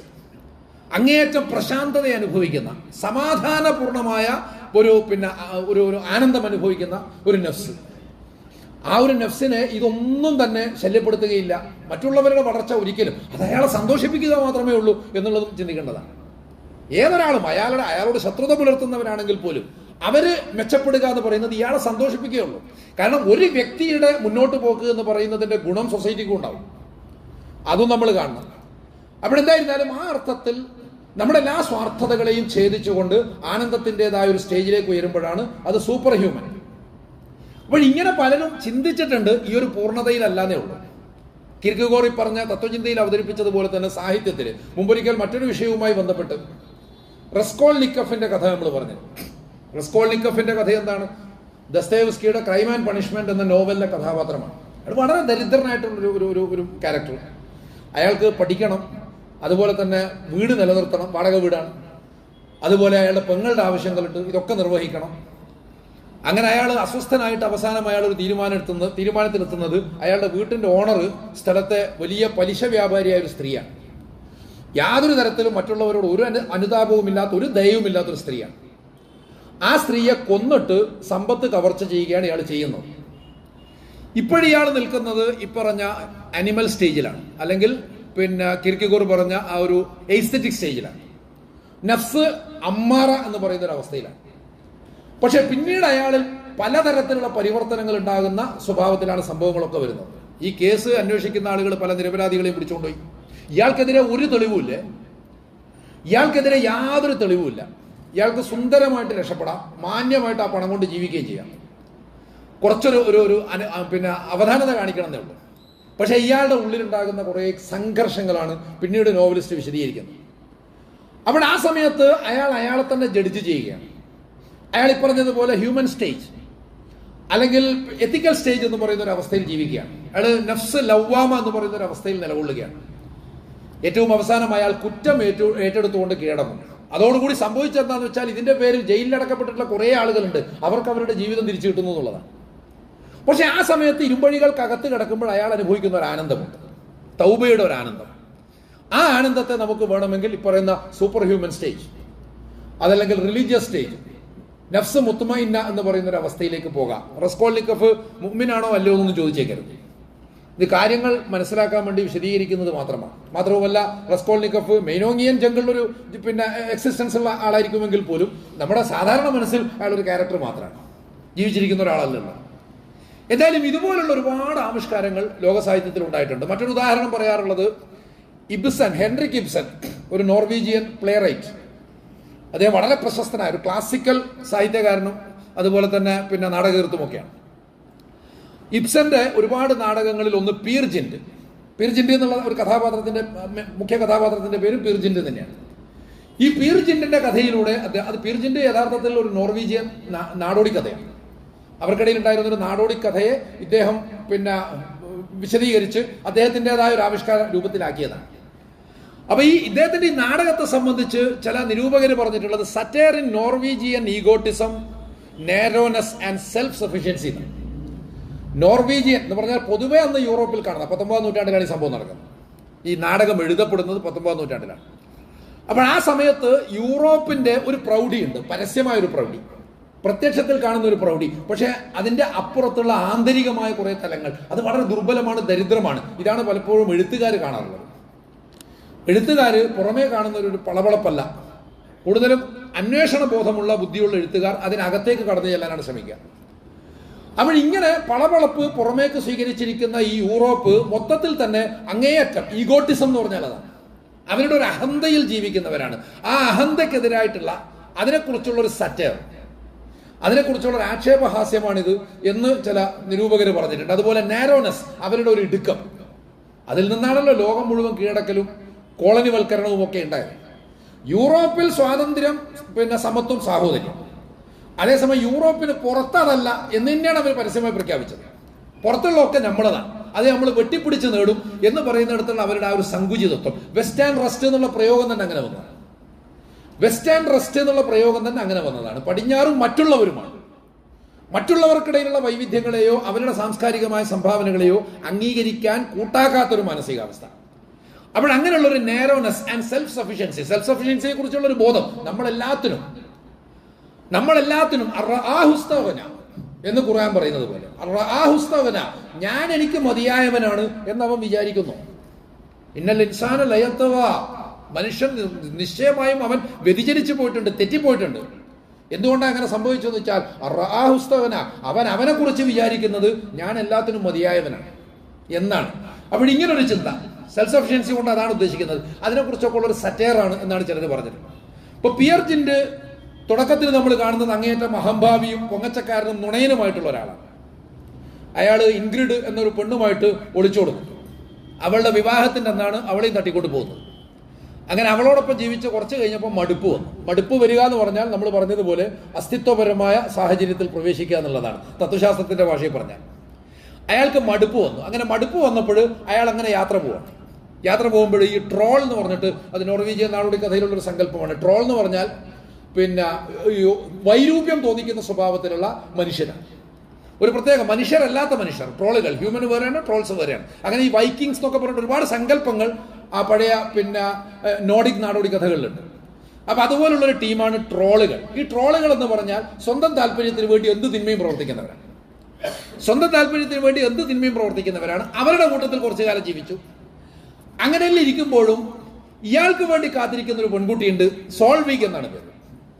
അങ്ങേയറ്റം പ്രശാന്തത അനുഭവിക്കുന്ന സമാധാനപൂർണമായ ഒരു പിന്നെ ഒരു ഒരു ആനന്ദം അനുഭവിക്കുന്ന ഒരു നഫ്സ്. ആ ഒരു നഫ്സിനെ ഇതൊന്നും തന്നെ ശല്യപ്പെടുത്തുകയില്ല. മറ്റുള്ളവരുടെ വളർച്ച ഒരിക്കലും അത് അയാളെ സന്തോഷിപ്പിക്കുക മാത്രമേ ഉള്ളൂ എന്നുള്ളതും ചിന്തിക്കേണ്ടതാണ്. ഏതൊരാളും അയാളുടെ അയാളോട് ശത്രുത പുലർത്തുന്നവരാണെങ്കിൽ പോലും അവർ മെച്ചപ്പെടുക എന്ന് പറയുന്നത് ഇയാളെ സന്തോഷിപ്പിക്കുകയുള്ളൂ. കാരണം ഒരു വ്യക്തിയുടെ മുന്നോട്ട് പോക്ക് എന്ന് പറയുന്നതിന്റെ ഗുണം സൊസൈറ്റിക്കും ഉണ്ടാവും. അതും നമ്മൾ കാണണം. അപ്പോൾ എന്തായിരുന്നാലും ആ അർത്ഥത്തിൽ നമ്മുടെ എല്ലാ സ്വാർത്ഥതകളെയും ഛേദിച്ചുകൊണ്ട് ആനന്ദത്തിന്റെതായ ഒരു സ്റ്റേജിലേക്ക് ഉയരുമ്പോഴാണ് അത് സൂപ്പർ ഹ്യൂമൻ അപ്പോൾ ഇങ്ങനെ പലരും ചിന്തിച്ചിട്ടുണ്ട് ഈ ഒരു പൂർണതയിലല്ലാന്നേ ഉള്ളൂ. കിർക്കുഗോറി പറഞ്ഞ തത്വചിന്തയിൽ അവതരിപ്പിച്ചതുപോലെ തന്നെ സാഹിത്യത്തിൽ മുമ്പൊരിക്കൽ മറ്റൊരു വിഷയവുമായി ബന്ധപ്പെട്ട് റെസ്കോൾ നിക്കഫിന്റെ കഥ നമ്മൾ പറഞ്ഞു. റെസ്കോൾ നിക്കഫിന്റെ കഥ എന്താണ്? ദസ്തേവസ്കിയുടെ ക്രൈം ആൻഡ് പണിഷ്മെന്റ് എന്ന നോവലിലെ കഥാപാത്രമാണ്. അത് വളരെ ദരിദ്രനായിട്ടുള്ള ഒരു ഒരു ഒരു ക്യാരക്ടർ അയാൾക്ക് പഠിക്കണം അതുപോലെ തന്നെ വീട് നിലനിർത്തണം വാടക വീടാണ്. അതുപോലെ അയാളുടെ പെങ്ങളുടെ ആവശ്യങ്ങളുണ്ട് ഇതൊക്കെ നിർവഹിക്കണം. അങ്ങനെ അയാൾ അസ്വസ്ഥനായിട്ട് അവസാനം അയാൾ ഒരു തീരുമാനം എടുത്തുന്നത് തീരുമാനത്തിലെത്തുന്നത് അയാളുടെ വീട്ടിന്റെ ഓണർ സ്ഥലത്തെ വലിയ പലിശ വ്യാപാരിയായ ഒരു സ്ത്രീയാണ്. യാതൊരു തരത്തിലും മറ്റുള്ളവരോട് ഒരു അനു അനുതാപവും ഇല്ലാത്ത ഒരു ദയവും ഇല്ലാത്തൊരു സ്ത്രീയാണ്. ആ സ്ത്രീയെ കൊന്നിട്ട് സമ്പത്ത് കവർച്ച ചെയ്യുകയാണ് ഇയാൾ ചെയ്യുന്നത്. ഇപ്പോഴിയാൾ നിൽക്കുന്നത് ഇപ്പറഞ്ഞ അനിമൽ സ്റ്റേജിലാണ് അല്ലെങ്കിൽ പിന്നെ കിർക്കിഗോർ പറഞ്ഞ ആ ഒരു എയ്സ്തറ്റിക് സ്റ്റേജിലാണ് നഫ്സ് അമ്മാറ എന്ന് പറയുന്ന ഒരു അവസ്ഥയിലാണ്. പക്ഷെ പിന്നീട് അയാളിൽ പലതരത്തിലുള്ള പരിവർത്തനങ്ങൾ ഉണ്ടാകുന്ന സ്വഭാവത്തിലാണ് സംഭവങ്ങളൊക്കെ വരുന്നത്. ഈ കേസ് അന്വേഷിക്കുന്ന ആളുകൾ പല നിരപരാധികളെയും പിടിച്ചുകൊണ്ടുപോയി. ഇയാൾക്കെതിരെ ഒരു തെളിവുമില്ലേ? ഇയാൾക്കെതിരെ യാതൊരു തെളിവുമില്ല. ഇയാൾക്ക് സുന്ദരമായിട്ട് രക്ഷപ്പെടാം മാന്യമായിട്ട് ആ പണം കൊണ്ട് ജീവിക്കുകയും ചെയ്യാം. കുറച്ചൊരു ഒരു ഒരു പിന്നെ അവധാനത കാണിക്കണം എന്നേ ഉള്ളൂ. പക്ഷേ ഇയാളുടെ ഉള്ളിലുണ്ടാകുന്ന കുറേ സംഘർഷങ്ങളാണ് പിന്നീട് നോവലിസ്റ്റ് വിശദീകരിക്കുന്നത്. അപ്പോൾ ആ സമയത്ത് അയാൾ അയാളെ തന്നെ ജഡ്ജ് ചെയ്യുകയാണ്. അയാൾ ഈ പറഞ്ഞതുപോലെ ഹ്യൂമൻ സ്റ്റേജ് അല്ലെങ്കിൽ എത്തിക്കൽ സ്റ്റേജ് എന്ന് പറയുന്ന ഒരു അവസ്ഥയിൽ ജീവിക്കുകയാണ്. അയാൾ നഫ്സ് ലവ്വാമ എന്ന് പറയുന്ന ഒരു അവസ്ഥയിൽ നിലകൊള്ളുകയാണ്. ഏറ്റവും അവസാനം അയാൾ കുറ്റം ഏറ്റു ഏറ്റെടുത്തുകൊണ്ട് കീഴടങ്ങും. അതോടുകൂടി സംഭവിച്ചെന്താണെന്ന് വെച്ചാൽ ഇതിന്റെ പേരിൽ ജയിലിലടക്കപ്പെട്ടിട്ടുള്ള കുറേ ആളുകളുണ്ട്. അവർക്ക് അവരുടെ ജീവിതം തിരിച്ചു കിട്ടുന്നു എന്നുള്ളതാണ്. പക്ഷെ ആ സമയത്ത് ഇരുമ്പഴികൾക്കകത്ത് കിടക്കുമ്പോൾ അയാൾ അനുഭവിക്കുന്ന ഒരു ആനന്ദമുണ്ട്. തൗബയുടെ ഒരു ആനന്ദം. ആ ആനന്ദത്തെ നമുക്ക് വേണമെങ്കിൽ ഈ പറയുന്ന സൂപ്പർ ഹ്യൂമൻ സ്റ്റേജ് അതല്ലെങ്കിൽ റിലീജിയസ് സ്റ്റേജ് നഫ്സ് മുത്തുമൈന്ന എന്ന് പറയുന്ന ഒരു അവസ്ഥയിലേക്ക് പോകാം. റസ്കോൾനിക്കഫ് മുമ്മിനാണോ അല്ലയോ എന്നൊന്നും ചോദിച്ചേക്കരുത്. ഇത് കാര്യങ്ങൾ മനസ്സിലാക്കാൻ വേണ്ടി വിശദീകരിക്കുന്നത് മാത്രമാണ്. മാത്രവുമല്ല റസ്കോൾനിക്കഫ് മെയിനോങ്ങിയൻ ജംഗിളിലൊരു പിന്നെ എക്സിസ്റ്റൻസ് ഉള്ള ആളായിരിക്കുമെങ്കിൽ പോലും നമ്മുടെ സാധാരണ മനസ്സിൽ അയാളൊരു ക്യാരക്ടർ മാത്രമാണ്. ജീവിച്ചിരിക്കുന്ന ഒരാളല്ലല്ലോ. എന്തായാലും ഇതുപോലുള്ള ഒരുപാട് ആവിഷ്കാരങ്ങൾ ലോക സാഹിത്യത്തിൽ ഉണ്ടായിട്ടുണ്ട്. മറ്റൊരു ഉദാഹരണം പറയാറുള്ളത് ഇബ്സൻ ഹെൻറിക് ഇബ്സൺ ഒരു നോർവീജിയൻ പ്ലേ റൈറ്റ് അദ്ദേഹം വളരെ പ്രശസ്തനായ ഒരു ക്ലാസിക്കൽ സാഹിത്യകാരനും അതുപോലെ തന്നെ പിന്നെ നാടകീർത്തുമൊക്കെയാണ് ഇബ്സന്റെ ഒരുപാട് നാടകങ്ങളിൽ ഒന്ന് പീർജിൻഡ് പീർജിൻഡ് എന്നുള്ള ഒരു കഥാപാത്രത്തിന്റെ മുഖ്യ കഥാപാത്രത്തിന്റെ പേര് പീർജിൻഡ് തന്നെയാണ്. ഈ പീർജിൻഡിന്റെ കഥയിലൂടെ അത് പീർജിൻഡ് യഥാർത്ഥത്തിൽ ഒരു നോർവീജിയൻ നാടോടി കഥയാണ്. അവർക്കിടയിൽ ഉണ്ടായിരുന്ന ഒരു നാടോടി കഥയെ ഇദ്ദേഹം പിന്നെ വിശദീകരിച്ച് അദ്ദേഹത്തിന്റെതായ ഒരു ആവിഷ്കാര രൂപത്തിലാക്കിയതാണ്. അപ്പൊ ഈ ഇദ്ദേഹത്തിന്റെ ഈ നാടകത്തെ സംബന്ധിച്ച് ചില നിരൂപകർ പറഞ്ഞിട്ടുള്ളത് satire in Norwegian egotism narrowness and self sufficiency Norwegian എന്ന് പറഞ്ഞാൽ പൊതുവെ അന്ന് യൂറോപ്പിൽ കാണുന്ന പത്തൊമ്പതാം നൂറ്റാണ്ടിലാണ് ഈ സംഭവം നടക്കുന്നത്. ഈ നാടകം എഴുതപ്പെടുന്നത് പത്തൊമ്പതാം നൂറ്റാണ്ടിലാണ്. അപ്പോൾ ആ സമയത്ത് യൂറോപ്പിന്റെ ഒരു പ്രൗഢിയുണ്ട്. പരസ്യമായ ഒരു പ്രൗഢി. പ്രത്യക്ഷത്തിൽ കാണുന്ന ഒരു പ്രൗഢി. പക്ഷേ അതിന്റെ അപ്പുറത്തുള്ള ആന്തരികമായ കുറേ തലങ്ങൾ. അത് വളരെ ദുർബലമാണ് ദരിദ്രമാണ്. ഇതാണ് പലപ്പോഴും എഴുത്തുകാർ കാണാറുള്ളത്. എഴുത്തുകാർ പുറമേ കാണുന്ന ഒരു പളവളപ്പല്ല കൂടുതലും അന്വേഷണ ബോധമുള്ള ബുദ്ധിയുള്ള എഴുത്തുകാർ അതിനകത്തേക്ക് കടന്നു ചെല്ലാനാണ് ശ്രമിക്കുക. അപ്പോൾ ഇങ്ങനെ പളവളപ്പ് പുറമേക്ക് സ്വീകരിച്ചിരിക്കുന്ന ഈ യൂറോപ്പ് മൊത്തത്തിൽ തന്നെ അങ്ങേയറ്റം ഈഗോട്ടിസം എന്ന് പറഞ്ഞാൽ അതാണ്. അവരുടെ ഒരു അഹന്തയിൽ ജീവിക്കുന്നവരാണ്. ആ അഹന്തക്കെതിരായിട്ടുള്ള അതിനെക്കുറിച്ചുള്ള ഒരു സറ്റയർ അതിനെക്കുറിച്ചുള്ള ഒരു ആക്ഷേപഹാസ്യമാണിത് എന്ന് ചില നിരൂപകർ പറഞ്ഞിട്ടുണ്ട്. അതുപോലെ നാരോനസ് അവരുടെ ഒരു ഇടുക്കം. അതിൽ നിന്നാണല്ലോ ലോകം മുഴുവൻ കീഴടക്കലും കോളനിവൽക്കരണവും ഒക്കെ ഉണ്ടായത്. യൂറോപ്പിൽ സ്വാതന്ത്ര്യം പിന്നെ സമത്വം സാഹോദര്യം. അതേസമയം യൂറോപ്പിന് പുറത്തതല്ല എന്ന് തന്നെയാണ് അവർ പരസ്യമായി പ്രഖ്യാപിച്ചത്. പുറത്തുള്ളതൊക്കെ നമ്മളതാണ്. അത് നമ്മൾ വെട്ടിപ്പിടിച്ച് നേടും എന്ന് പറയുന്നിടത്തുള്ള അവരുടെ ആ ഒരു സങ്കുചിതത്വം. വെസ്റ്റേൺ റെസ്റ്റ് എന്നുള്ള പ്രയോഗം തന്നെ അങ്ങനെ വന്നതാണ്. വെസ്റ്റ് ആൻഡ് റെസ്റ്റ് എന്നുള്ള പ്രയോഗം തന്നെ അങ്ങനെ വന്നതാണ്. പടിഞ്ഞാറും മറ്റുള്ളവരുമാണ്. മറ്റുള്ളവർക്കിടയിലുള്ള വൈവിധ്യങ്ങളെയോ അവരുടെ സാംസ്കാരികമായ സംഭാവനകളെയോ അംഗീകരിക്കാൻ കൂട്ടാക്കാത്തൊരു മാനസികാവസ്ഥ. അപ്പോൾ അങ്ങനെയുള്ള ഒരു narrowness and self sufficiency self സഫിഷ്യൻസിയെ കുറിച്ചുള്ള ഒരു ബോധം നമ്മളെല്ലാത്തിനും നമ്മളെല്ലാത്തിനും അർആഹുസ്തവന എന്ന് ഖുർആൻ പറയുന്നത് പോലെ. അർആഹുസ്തവന ഞാൻ എനിക്ക് മതിയായവനാണ് എന്ന് അവൻ വിചാരിക്കുന്നു. ഇന്നൽ ഇൻസാന ലയത്തവ. മനുഷ്യൻ നിശ്ചയമായും അവൻ വ്യതിചരിച്ചു പോയിട്ടുണ്ട് തെറ്റിപ്പോയിട്ടുണ്ട്. എന്തുകൊണ്ടാണ് അങ്ങനെ സംഭവിച്ചതെന്ന് വെച്ചാൽ അറാഹുസ്തവന അവൻ അവനെ കുറിച്ച് വിചാരിക്കുന്നത് ഞാൻ എല്ലാത്തിനും മതിയായവനാണ് എന്നാണ്. അപ്പോൾ ഇങ്ങനൊരു ചിന്ത സെൽഫ് സഫിഷ്യൻസി കൊണ്ട് അതാണ് ഉദ്ദേശിക്കുന്നത്. അതിനെക്കുറിച്ചൊക്കെ ഉള്ളൊരു സറ്റയറാണ് എന്നാണ് ചിലർ പറഞ്ഞത്. ഇപ്പൊ പിയർജിന്റെ തുടക്കത്തിൽ നമ്മൾ കാണുന്നത് അങ്ങേയറ്റം അഹംഭാവിയും പൊങ്ങച്ചക്കാരനും നുണയനുമായിട്ടുള്ള ഒരാളാണ്. അയാൾ ഇൻഗ്രിഡ് എന്നൊരു പെണ്ണുമായിട്ട് ഒളിച്ചോടുന്നു അവളുടെ വിവാഹത്തിന്റെ അന്നാണ് അവളെയും തട്ടിക്കൊണ്ട് പോകുന്നത്. അങ്ങനെ അവളോടൊപ്പം ജീവിച്ച് കുറച്ച് കഴിഞ്ഞപ്പോൾ മടുപ്പ് വന്നു. മടുപ്പ് വരിക എന്ന് പറഞ്ഞാൽ നമ്മൾ പറഞ്ഞതുപോലെ അസ്തിത്വപരമായ സാഹചര്യത്തിൽ പ്രവേശിക്കുക എന്നുള്ളതാണ്. തത്വശാസ്ത്രത്തിന്റെ ഭാഷയിൽ പറഞ്ഞാൽ. അയാൾക്ക് മടുപ്പ് വന്നു. അങ്ങനെ മടുപ്പ് വന്നപ്പോൾ അയാൾ അങ്ങനെ യാത്ര പോവാണ്. യാത്ര പോകുമ്പോൾ ഈ ട്രോൾ എന്ന് പറഞ്ഞിട്ട് അത് നോർവീജിയൻ നാടോടി കഥയിലുള്ളൊരു സങ്കല്പമാണ്. ട്രോൾ എന്ന് പറഞ്ഞാൽ പിന്നെ വൈരൂപ്യം തോന്നിക്കുന്ന സ്വഭാവത്തിലുള്ള മനുഷ്യനാണ് ഒരു പ്രത്യേക മനുഷ്യരല്ലാത്ത മനുഷ്യർ ട്രോളുകൾ ഹ്യൂമൻ വേറെയാണ് ട്രോൾസ് വേറെയാണ്. അങ്ങനെ ഈ വൈക്കിങ്സ് എന്നൊക്കെ പറഞ്ഞിട്ട് ഒരുപാട് സങ്കല്പങ്ങൾ ആ പഴയ പിന്നെ നോഡിക് നാടോടി കഥകളിലുണ്ട്. അപ്പൊ അതുപോലുള്ള ഒരു ടീമാണ് ട്രോളുകൾ. ഈ ട്രോളുകൾ എന്ന് പറഞ്ഞാൽ സ്വന്തം താല്പര്യത്തിന് വേണ്ടി എന്ത് തിന്മയും പ്രവർത്തിക്കുന്നവരാണ് സ്വന്തം താല്പര്യത്തിന് വേണ്ടി എന്ത് തിന്മയും പ്രവർത്തിക്കുന്നവരാണ്. അവരുടെ കൂട്ടത്തിൽ കുറച്ചു കാലം ജീവിച്ചു. അങ്ങനെയെല്ലാം ഇരിക്കുമ്പോഴും ഇയാൾക്ക് വേണ്ടി കാത്തിരിക്കുന്ന ഒരു പെൺകുട്ടിയുണ്ട് സോൾവിഗ് എന്നാണ് പേര്.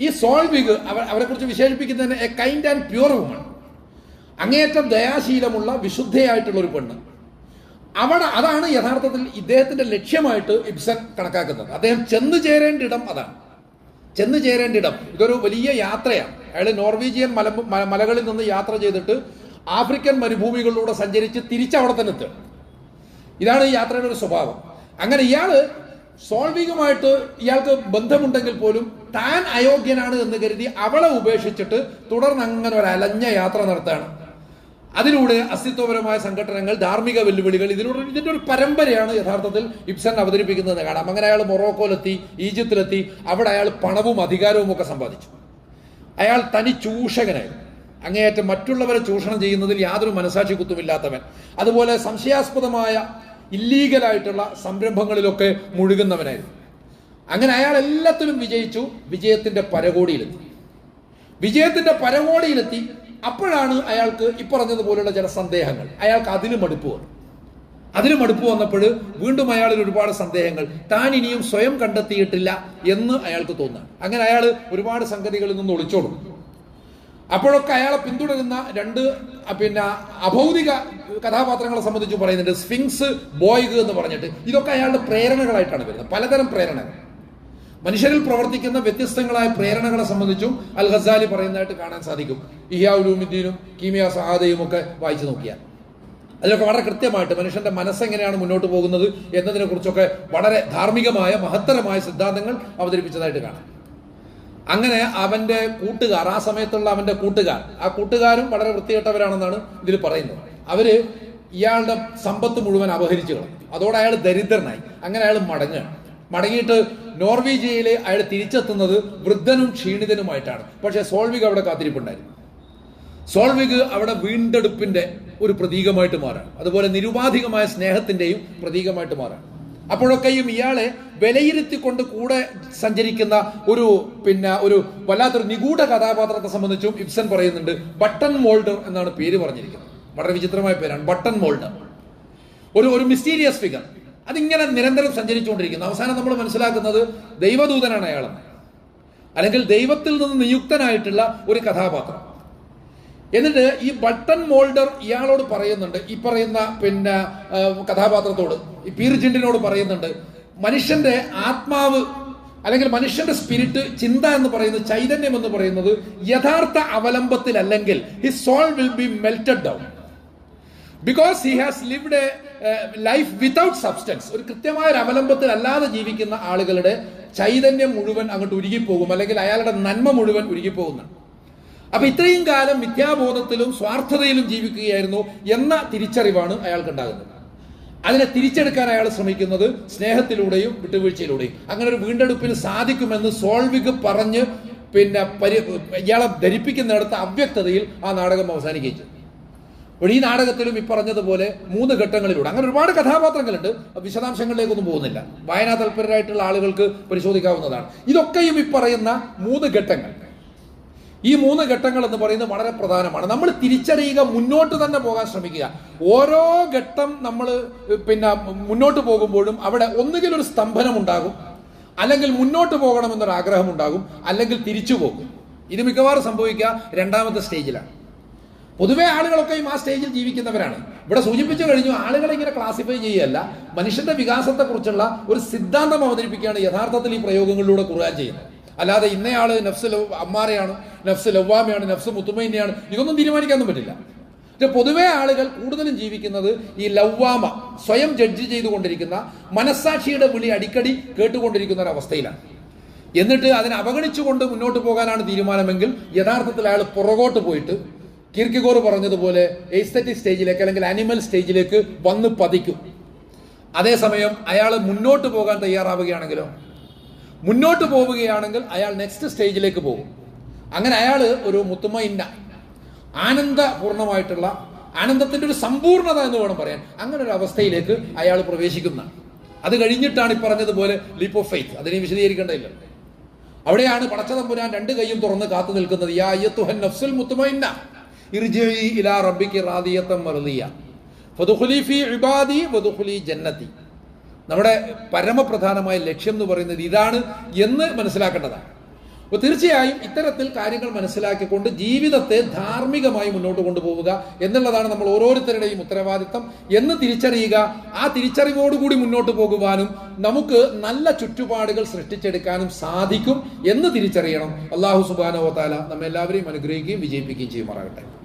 ഈ സോൾവിഗ് അവർ അവരെ കുറിച്ച് വിശേഷിപ്പിക്കുന്നതിന് a kind and pure woman അങ്ങേയറ്റം ദയാശീലമുള്ള വിശുദ്ധയായിട്ടുള്ള ഒരു പെണ്ണ്. അവിടെ അതാണ് യഥാർത്ഥത്തിൽ ഇദ്ദേഹത്തിന്റെ ലക്ഷ്യമായിട്ട് ഇബ്സൻ കണക്കാക്കുന്നത്. അദ്ദേഹം ചെന്നു ചേരേണ്ട ഇടം അതാണ്. ചെന്നു ചേരേണ്ട ഇടം ഇതൊരു വലിയ യാത്രയാണ്. അയാൾ നോർവീജിയൻ മല മലകളിൽ നിന്ന് യാത്ര ചെയ്തിട്ട് ആഫ്രിക്കൻ മരുഭൂമികളിലൂടെ സഞ്ചരിച്ച് തിരിച്ചവിടെ തന്നെ എത്തുക ഇതാണ് ഈ യാത്രയുടെ ഒരു സ്വഭാവം. അങ്ങനെ ഇയാൾ സോൾവിങ്ങുമായിട്ട് ഇയാൾക്ക് ബന്ധമുണ്ടെങ്കിൽ പോലും താൻ അയോഗ്യനാണ് എന്ന് കരുതി അവളെ ഉപേക്ഷിച്ചിട്ട് തുടർന്ന് അങ്ങനെ ഒരു അലഞ്ഞ യാത്ര നടത്താണ് അതിലൂടെ അസ്തിത്വപരമായ സംഘടനകൾ ധാർമ്മിക വെല്ലുവിളികൾ ഇതിലൂടെ ഇതിന്റെ ഒരു പരമ്പരയാണ് യഥാർത്ഥത്തിൽ ഇബ്സൻ അവതരിപ്പിക്കുന്നത് കാണാം. അങ്ങനെ അയാൾ മൊറോക്കോയിലെത്തി ഈജിപ്തിലെത്തി അവിടെ അയാൾ പണവും അധികാരവും ഒക്കെ സമ്പാദിച്ചു. അയാൾ തനി ചൂഷകനായി അങ്ങേയറ്റം മറ്റുള്ളവരെ ചൂഷണം ചെയ്യുന്നതിൽ യാതൊരു മനസാക്ഷി കുത്തുമില്ലാത്തവൻ. അതുപോലെ സംശയാസ്പദമായ ഇല്ലീഗലായിട്ടുള്ള സംരംഭങ്ങളിലൊക്കെ മുഴുകുന്നവനായിരുന്നു. അങ്ങനെ അയാൾ എല്ലാത്തിലും വിജയിച്ചു വിജയത്തിന്റെ പരകോടിയിലെത്തി. വിജയത്തിന്റെ പരകോടിയിലെത്തി അപ്പോഴാണ് അയാൾക്ക് ഇപ്പറഞ്ഞതുപോലുള്ള ചില സന്ദേഹങ്ങൾ. അയാൾക്ക് അതിന് മടുപ്പ് വന്നു. അതിന് മടുപ്പ് വന്നപ്പോൾ വീണ്ടും അയാളിൽ ഒരുപാട് സന്ദേഹങ്ങൾ. താൻ ഇനിയും സ്വയം കണ്ടെത്തിയിട്ടില്ല എന്ന് അയാൾക്ക് തോന്നാം അങ്ങനെ അയാൾ ഒരുപാട് സംഗതികളിൽ നിന്ന് ഒളിച്ചോടും. അപ്പോഴൊക്കെ അയാളെ പിന്തുടരുന്ന രണ്ട് പിന്നെ അഭൗതിക കഥാപാത്രങ്ങളെ സംബന്ധിച്ച് പറയുന്നുണ്ട്. സ്ഫിങ്സ് ബോയ്ഗ് എന്ന് പറഞ്ഞിട്ട്. ഇതൊക്കെ അയാളുടെ പ്രേരണകളായിട്ടാണ് വരുന്നത്. പലതരം പ്രേരണകൾ. മനുഷ്യരിൽ പ്രവർത്തിക്കുന്ന വ്യത്യസ്തങ്ങളായ പ്രേരണകളെ സംബന്ധിച്ചും അൽ ഖസാലി പറയുന്നതായിട്ട് കാണാൻ സാധിക്കും. ഇഹിയാ ഉലൂമിദ്ദീനും കീമിയ സഹാദയും ഒക്കെ വായിച്ചു നോക്കിയാൽ. അതിലൊക്കെ വളരെ കൃത്യമായിട്ട് മനുഷ്യന്റെ മനസ്സെങ്ങനെയാണ് മുന്നോട്ട് പോകുന്നത് എന്നതിനെ കുറിച്ചൊക്കെ വളരെ ധാർമ്മികമായ മഹത്തരമായ സിദ്ധാന്തങ്ങൾ അവതരിപ്പിച്ചതായിട്ട് കാണാം. അങ്ങനെ അവന്റെ കൂട്ടുകാർ ആ സമയത്തുള്ള അവന്റെ കൂട്ടുകാർ ആ കൂട്ടുകാരും വളരെ വൃത്തികെട്ടവരാണെന്നാണ് ഇതിൽ പറയുന്നത്. അവർ ഇയാളുടെ സമ്പത്ത് മുഴുവൻ അപഹരിച്ചു കളഞ്ഞു. അതോടെ അയാൾ ദരിദ്രനായി. അങ്ങനെ അയാൾ മടങ്ങുകയാണ്. മടങ്ങിയിട്ട് നോർവീജിയയിലെ അയാൾ തിരിച്ചെത്തുന്നത് വൃദ്ധനും ക്ഷീണിതനുമായിട്ടാണ്. പക്ഷേ സോൾവിക് അവിടെ കാത്തിരിപ്പുണ്ടായിരുന്നു. സോൾവിക് അവിടെ വീണ്ടെടുപ്പിന്റെ ഒരു പ്രതീകമായിട്ട് മാറാം അതുപോലെ നിരുപാധികമായ സ്നേഹത്തിന്റെയും പ്രതീകമായിട്ട് മാറാം അപ്പോഴൊക്കെയും ഇയാളെ വിലയിരുത്തിക്കൊണ്ട് കൂടെ സഞ്ചരിക്കുന്ന ഒരു പിന്നെ ഒരു വല്ലാത്തൊരു നിഗൂഢ കഥാപാത്രത്തെ സംബന്ധിച്ചും ഇബ്സൻ പറയുന്നുണ്ട് ബട്ടൺ മോൾഡർ എന്നാണ് പേര് പറഞ്ഞിരിക്കുന്നത്. വളരെ വിചിത്രമായ പേരാണ് ബട്ടൺ മോൾഡർ. ഒരു ഒരു മിസ്റ്റീരിയസ് ഫിഗർ അതിങ്ങനെ നിരന്തരം സഞ്ചരിച്ചുകൊണ്ടിരിക്കുന്നു. അവസാനം നമ്മൾ മനസ്സിലാക്കുന്നത് ദൈവദൂതനാണ് അയാളെന്ന് അല്ലെങ്കിൽ ദൈവത്തിൽ നിന്ന് നിയുക്തനായിട്ടുള്ള ഒരു കഥാപാത്രം. എന്നിട്ട് ഈ ബട്ടൺ മോൾഡർ ഇയാളോട് പറയുന്നുണ്ട്. ഈ പറയുന്ന പിന്നെ കഥാപാത്രത്തോട് ഈ പീർജിൻഡിനോട് പറയുന്നുണ്ട് മനുഷ്യന്റെ ആത്മാവ് അല്ലെങ്കിൽ മനുഷ്യന്റെ സ്പിരിറ്റ് ചിന്ത എന്ന് പറയുന്ന ചൈതന്യം എന്ന് പറയുന്നത് യഥാർത്ഥ അവലംബത്തിലല്ലെങ്കിൽ his soul will be melted down. Because he has lived a life without substance ഒരു കൃത്യമായ ഒരു അവലംബത്തിൽ അല്ലാതെ ജീവിക്കുന്ന ആളുകളുടെ ചൈതന്യം മുഴുവൻ അങ്ങോട്ട് ഉരുകിപ്പോകും. അല്ലെങ്കിൽ അയാളുടെ നന്മ മുഴുവൻ ഉരുകിപ്പോകുന്നതാണ് അപ്പൊ ഇത്രയും കാലം മിഥ്യാബോധത്തിലും സ്വാർത്ഥതയിലും ജീവിക്കുകയായിരുന്നു എന്ന തിരിച്ചറിവാണ് അയാൾക്ക് ഉണ്ടാകുന്നത് അതിനെ തിരിച്ചെടുക്കാൻ അയാൾ ശ്രമിക്കുന്നത് സ്നേഹത്തിലൂടെയും വിട്ടുവീഴ്ചയിലൂടെയും. അങ്ങനെ ഒരു വീണ്ടെടുപ്പിന് സാധിക്കുമെന്ന് സോൾവിക് പറഞ്ഞ് പിന്നെ പരി ഇയാളെ ധരിപ്പിക്കുന്നിടത്ത് അവ്യക്തതയിൽ ആ നാടകം അവസാനിക്കുകയും ചെയ്തു. ഈ നാടകത്തിലും ഈ പറഞ്ഞതുപോലെ മൂന്ന് ഘട്ടങ്ങളിലൂടെ. അങ്ങനെ ഒരുപാട് കഥാപാത്രങ്ങളുണ്ട്. വിശദാംശങ്ങളിലേക്കൊന്നും പോകുന്നില്ല. വായനാ തൽപരരായിട്ടുള്ള ആളുകൾക്ക് പരിശോധിക്കാവുന്നതാണ്. ഇതൊക്കെയും ഈ പറയുന്ന മൂന്ന് ഘട്ടങ്ങൾ. ഈ മൂന്ന് ഘട്ടങ്ങൾ എന്ന് പറയുന്നത് വളരെ പ്രധാനമാണ്. നമ്മൾ തിരിച്ചറിയുക മുന്നോട്ട് തന്നെ പോകാൻ ശ്രമിക്കുക. ഓരോ ഘട്ടം നമ്മൾ പിന്നെ മുന്നോട്ട് പോകുമ്പോഴും അവിടെ ഒന്നുകിൽ ഒരു സ്തംഭനം ഉണ്ടാകും അല്ലെങ്കിൽ മുന്നോട്ട് പോകണമെന്നൊരു ആഗ്രഹം ഉണ്ടാകും അല്ലെങ്കിൽ തിരിച്ചു പോകും. ഇത് മിക്കവാറും സംഭവിക്കുക രണ്ടാമത്തെ സ്റ്റേജിലാണ്. പൊതുവെ ആളുകളൊക്കെയും ആ സ്റ്റേജിൽ ജീവിക്കുന്നവരാണ്. ഇവിടെ സൂചിപ്പിച്ചു കഴിഞ്ഞു ആളുകളെ ഇങ്ങനെ ക്ലാസിഫൈ ചെയ്യുകയല്ല മനുഷ്യന്റെ വികാസത്തെക്കുറിച്ചുള്ള ഒരു സിദ്ധാന്തം അവതരിപ്പിക്കുകയാണ് യഥാർത്ഥത്തിൽ ഈ പ്രയോഗങ്ങളിലൂടെ കുറുകാൻ ചെയ്യുന്നത്. അല്ലാതെ ഇന്നയാൾ നഫ്സ് ലവ് അമ്മാറയാണ് നഫ്സ് ലവ്വാമയാണ് നഫ്സ് മുത്തുമൈനെയാണ് ഇതൊന്നും തീരുമാനിക്കാനൊന്നും പറ്റില്ല. പക്ഷെ പൊതുവേ ആളുകൾ കൂടുതലും ജീവിക്കുന്നത് ഈ ലവ്വാമ സ്വയം ജഡ്ജ് ചെയ്തുകൊണ്ടിരിക്കുന്ന മനസ്സാക്ഷിയുടെ വിളി അടിക്കടി കേട്ടുകൊണ്ടിരിക്കുന്ന ഒരു അവസ്ഥയിലാണ്. എന്നിട്ട് അതിനെ അവഗണിച്ചുകൊണ്ട് മുന്നോട്ട് പോകാനാണ് തീരുമാനമെങ്കിൽ യഥാർത്ഥത്തിൽ അയാൾ പുറകോട്ട് പോയിട്ട് കിർക്കിഗോർ പറഞ്ഞതുപോലെ എസ്തറ്റിക് സ്റ്റേജിലേക്ക് അല്ലെങ്കിൽ അനിമൽ സ്റ്റേജിലേക്ക് വന്ന് പതിക്കും. അതേസമയം അയാൾ മുന്നോട്ട് പോകാൻ തയ്യാറാവുകയാണെങ്കിലോ? മുന്നോട്ട് പോവുകയാണെങ്കിൽ അയാൾ നെക്സ്റ്റ് സ്റ്റേജിലേക്ക് പോകും. അങ്ങനെ അയാൾ ഒരു മുത്തുമയിന്ന ആനന്ദപൂർണമായിട്ടുള്ള ആനന്ദത്തിന്റെ ഒരു സമ്പൂർണത എന്ന് വേണം പറയാൻ. അങ്ങനെ ഒരു അവസ്ഥയിലേക്ക് അയാൾ പ്രവേശിക്കുന്ന അത് കഴിഞ്ഞിട്ടാണ് ഈ പറഞ്ഞതുപോലെ ലീപ്പ് ഓഫ് ഫെയ്ത്ത് അതിനെ വിശദീകരിക്കേണ്ടതില്ല. അവിടെയാണ് പടച്ചതമ്പുരാൻ രണ്ട് കൈയും തുറന്ന് കാത്തു നിൽക്കുന്നത്. യാ യത്തുഹൻ നഫ്സുൽ മുത്തുമയിന്ന ഇലാ ഇബാദി ജന്നത്തി. നമ്മുടെ പരമപ്രധാനമായ ലക്ഷ്യം എന്ന് പറയുന്നത് ഇതാണ് എന്ന് മനസ്സിലാക്കേണ്ടതാണ്. അപ്പോൾ തീർച്ചയായും ഇത്തരത്തിൽ കാര്യങ്ങൾ മനസ്സിലാക്കിക്കൊണ്ട് ജീവിതത്തെ ധാർമ്മികമായി മുന്നോട്ട് കൊണ്ടുപോവുക എന്നുള്ളതാണ് നമ്മൾ ഓരോരുത്തരുടെയും ഉത്തരവാദിത്തം എന്ന് തിരിച്ചറിയുക ആ തിരിച്ചറിവോടുകൂടി മുന്നോട്ട് പോകുവാനും നമുക്ക് നല്ല ചുറ്റുപാടുകൾ സൃഷ്ടിച്ചെടുക്കാനും സാധിക്കും എന്ന് തിരിച്ചറിയണം. അള്ളാഹു സുബാനോ താല നമ്മെല്ലാവരെയും അനുഗ്രഹിക്കുകയും വിജയിപ്പിക്കുകയും ചെയ്യുമാറാകട്ടെ.